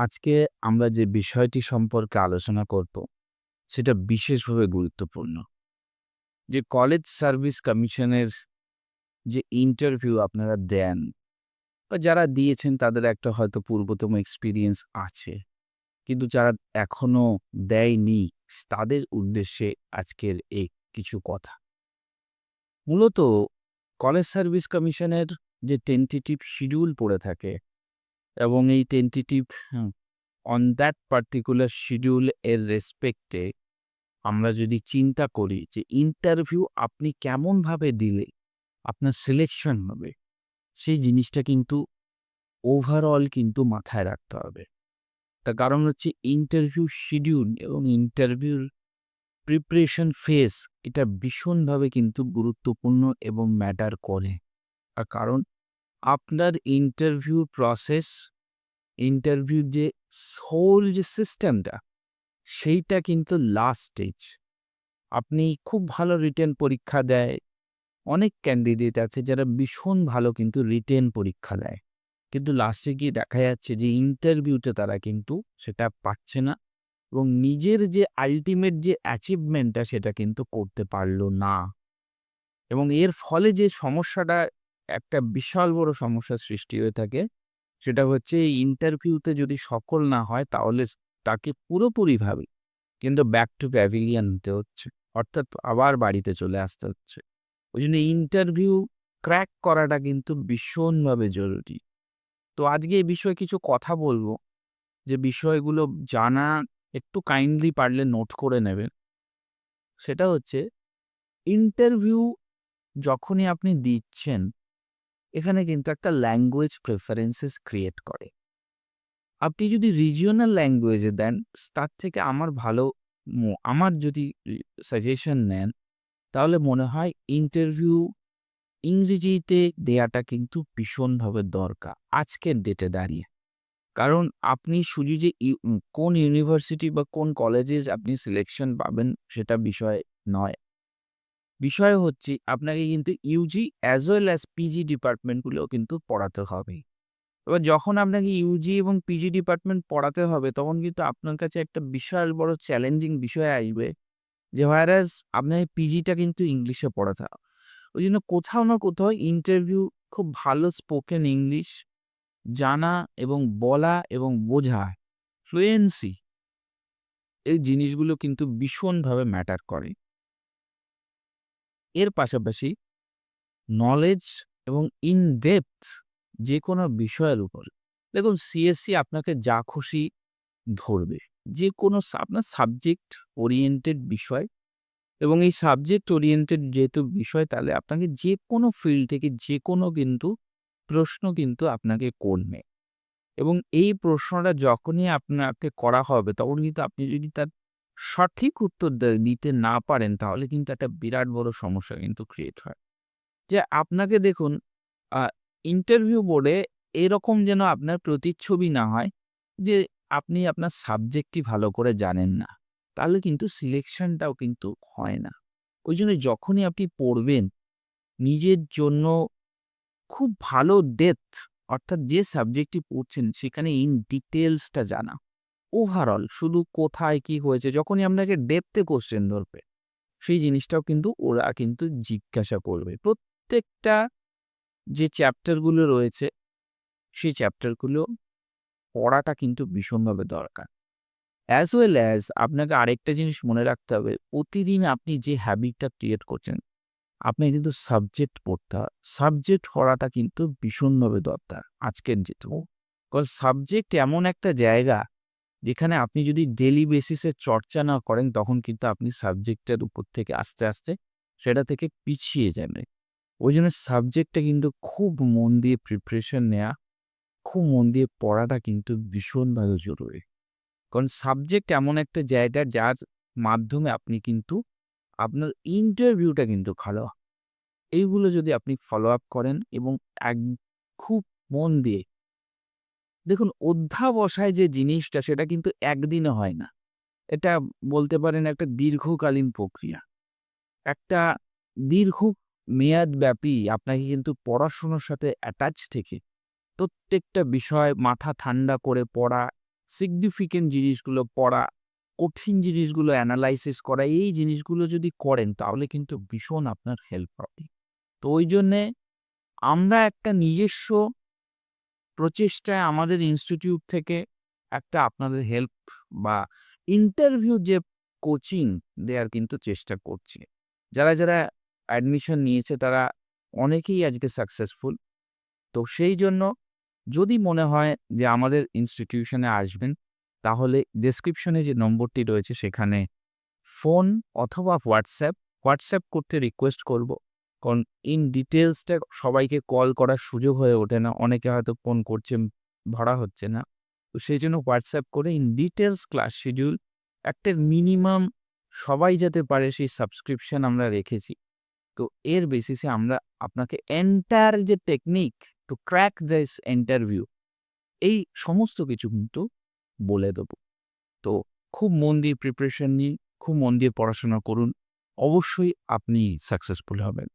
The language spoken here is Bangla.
আজকে আমরা যে বিষয়টি সম্পর্কে আলোচনা করব, সেটা বিশেষভাবে গুরুত্বপূর্ণ। যে কলেজ সার্ভিস কমিশনের যে ইন্টারভিউ আপনারা দেন, বা যারা দিয়েছেন তাদের একটা হয়তো পূর্বতম এক্সপিরিয়েন্স আছে, কিন্তু যারা এখনও দেয়নি, তাদের উদ্দেশ্যে আজকের এই কিছু কথা। মূলত কলেজ সার্ভিস কমিশনের যে টেন্টেটিভ শিডিউল পড়ে থাকে এবং এই tentative on that particular schedule এর রেসপেক্টে আমরা যদি চিন্তা করি যে ইন্টারভিউ আপনি কেমনভাবে দিলে, আপনার সিলেকশন হবে, সেই জিনিসটা কিন্তু ওভারঅল কিন্তু মাথায় রাখতে হবে। তার কারণ হচ্ছে ইন্টারভিউ শিডিউল এবং ইন্টারভিউর প্রিপারেশন ফেস এটা ভীষণভাবে কিন্তু গুরুত্বপূর্ণ এবং ম্যাটার করে। আর কারণ আপনার ইন্টারভিউ প্রসেস ইন্টারভিউ যে হোল যে সিস্টেমটা সেইটা কিন্তু লাস্ট স্টেজ আপনি খুব ভালো রিটেন পরীক্ষা দেয়। অনেক ক্যান্ডিডেট আছে যারা ভীষণ ভালো কিন্তু রিটেন পরীক্ষা দেয়। কিন্তু লাস্টে গিয়ে দেখা যাচ্ছে যে ইন্টারভিউতে তারা কিন্তু সেটা পাচ্ছে না এবং নিজের যে আলটিমেট যে অ্যাচিভমেন্টটা সেটা কিন্তু করতে পারল না। এবং এর ফলে যে সমস্যাটা একটা বিশাল বড় সমস্যার সৃষ্টি হয়ে থাকে সেটা হচ্ছে ইন্টারভিউতে যদি সফল না হয়, তাহলে তাকে পুরোপুরিভাবে কিন্তু ব্যাক টু প্যাভিলিয়ান হতে হচ্ছে। অর্থাৎ আবার বাড়িতে চলে আসতে হচ্ছে। ওই জন্য ইন্টারভিউ ক্র্যাক করাটা কিন্তু ভীষণভাবে জরুরি। তো আজকে এই বিষয়ে কিছু কথা বলব। যে বিষয়গুলো জানা, একটু কাইন্ডলি পারলে নোট করে নেবেন। সেটা হচ্ছে ইন্টারভিউ যখনই আপনি দিচ্ছেন এখানে কিন্তু একটা ল্যাঙ্গুয়েজ প্রেফারেন্সেস ক্রিয়েট করে। আপনি যদি রিজিওনাল ল্যাঙ্গুয়েজে দেন, তার থেকে আমার ভালো আমার যদি সাজেশন নেন, তাহলে মনে হয় ইন্টারভিউ ইংরেজিতে দেয়াটা কিন্তু ভীষণভাবে দরকার আজকের ডেটে দাঁড়িয়ে। কারণ আপনি শুধু যে কোন ইউনিভার্সিটি বা কোন কলেজে আপনি সিলেকশন পাবেন, সেটা বিষয় নয়। বিষয় হচ্ছে আপনাকে কিন্তু UG as well as PG ডিপার্টমেন্টগুলোও কিন্তু পড়াতে হবে। এবার যখন আপনাকে ইউজি এবং পিজি ডিপার্টমেন্ট পড়াতে হবে, তখন কিন্তু আপনার কাছে একটা বিশাল বড় চ্যালেঞ্জিং বিষয় আসবে যে ভাইরাস আপনাকে পিজিটা কিন্তু ইংলিশে পড়াতে হবে। ওই জন্য কোথাও না কোথাও ইন্টারভিউ খুব ভালো স্পোকেন ইংলিশ জানা এবং বলা এবং বোঝা ফ্লুয়েন্সি এই জিনিসগুলো কিন্তু ভীষণভাবে ম্যাটার করে। এর পাশাপাশি নলেজ এবং ইন ডেপথ যে কোনো বিষয়ের উপর। দেখুন সিএসসি আপনাকে যা খুশি ধরবে যে কোনো আপনার সাবজেক্ট ওরিয়েন্টেড বিষয় এবং এই সাবজেক্ট ওরিয়েন্টেড যেহেতু বিষয়, তাহলে আপনাকে যে কোনো ফিল্ড থেকে যে কোনো কিন্তু প্রশ্ন কিন্তু আপনাকে করবে। এবং এই প্রশ্নটা যখনই আপনাকে করা হবে, তখন কিন্তু আপনি যদি তার সঠিক উত্তর দিতে না পারেন তাহলে কিন্তু একটা বিরাট বড় সমস্যা কিন্তু ক্রিয়েট হয়। যে আপনাকে দেখুন ইন্টারভিউ বোর্ডে এরকম যেন আপনার প্রতিচ্ছবি না হয় যে আপনি আপনার সাবজেক্টটি ভালো করে জানেন না, তাহলে কিন্তু সিলেকশনটাও কিন্তু হয় না। ওই জন্য যখনই আপনি পড়বেন, নিজের জন্য খুব ভালো ডেপথ অর্থাৎ যে সাবজেক্টটি পড়ছেন সেখানে ইন ডিটেলসটা জানা। ওভারঅল শুধু কোথায় কি হয়েছে, যখনই আপনাকে ডেপথে কোশ্চেন ধরবে, সেই জিনিসটাও কিন্তু ওরা কিন্তু জিজ্ঞাসা করবে। প্রত্যেকটা যে চ্যাপ্টারগুলো রয়েছে, সেই চ্যাপ্টারগুলো পড়াটা কিন্তু ভীষণভাবে দরকার। অ্যাজ ওয়েল অ্যাজ আপনাকে আরেকটা জিনিস মনে রাখতে হবে, প্রতিদিন আপনি যে হ্যাবিটটা ক্রিয়েট করছেন আপনি কিন্তু সাবজেক্ট পড়তে হয়। সাবজেক্ট পড়াটা কিন্তু ভীষণভাবে দরকার আজকের যেহেতু। কারণ সাবজেক্ট এমন একটা জায়গা যেখানে আপনি যদি ডেলি বেসিসে চর্চা না করেন, তখন কিন্তু আপনি সাবজেক্টের উপর থেকে আস্তে আস্তে সেটা থেকে পিছিয়ে যাবে ওই জন্য সাবজেক্টটা কিন্তু খুব মন দিয়ে প্রিপারেশন নেওয়া খুব মন দিয়ে পড়াটা কিন্তু ভীষণভাবে জরুরি কারণ সাবজেক্ট এমন একটা জায়গা যার মাধ্যমে আপনি কিন্তু আপনার ইন্টারভিউটা কিন্তু হয়। এইগুলো যদি আপনি ফলো আপ করেন এবং এক, খুব মন দিয়ে দেখুন অধ্যাবসায় যে জিনিসটা সেটা কিন্তু একদিনে হয় না এটা বলতে পারেন একটা দীর্ঘকালীন প্রক্রিয়া একটা দীর্ঘ মেয়াদব্যাপী আপনাকে কিন্তু পড়াশোনার সাথে অ্যাটাচ থেকে প্রত্যেকটা বিষয় মাথা ঠান্ডা করে পড়া সিগনিফিকেন্ট জিনিসগুলো পড়া, কঠিন জিনিসগুলো অ্যানালাইসিস করা, এই জিনিসগুলো যদি করেন তাহলে কিন্তু ভীষণ আপনার হেল্প হবে। তো ওই জন্যে আমরা একটা নিজস্ব প্রচেষ্টায় আমাদের ইনস্টিটিউট থেকে একটা আপনাদের হেল্প বা ইন্টারভিউ যে কোচিং দেয়ার কিন্তু চেষ্টা করছি। যারা, যারা অ্যাডমিশন নিয়েছে তারা অনেকেই আজকে সাকসেসফুল। তো সেই জন্য যদি মনে হয় যে আমাদের ইনস্টিটিউশনে আসবেন, তাহলে ডেসক্রিপশনে যে নম্বরটি রয়েছে সেখানে ফোন অথবা হোয়াটসঅ্যাপ, হোয়াটসঅ্যাপ করতে রিকোয়েস্ট করব। কারণ ইন ডিটেলসটা সবাইকে কল করার সুযোগ হয়ে ওঠে না। অনেকে হয়তো ফোন করছে ভাড়া হচ্ছে না। তো সেই জন্য হোয়াটসঅ্যাপ করে ইন ডিটেলস ক্লাস শিডিউল একটা মিনিমাম সবাই যাতে পারে সেই সাবস্ক্রিপশন আমরা রেখেছি। তো এর বেসিসে আমরা আপনাকে এন্টার যে technique to crack this interview এই সমস্ত কিছু কিন্তু বলে দেব। তো খুব মন দিয়ে প্রিপারেশন নিন, খুব মন দিয়ে পড়াশোনা করুন। অবশ্যই আপনি সাকসেসফুল হবেন।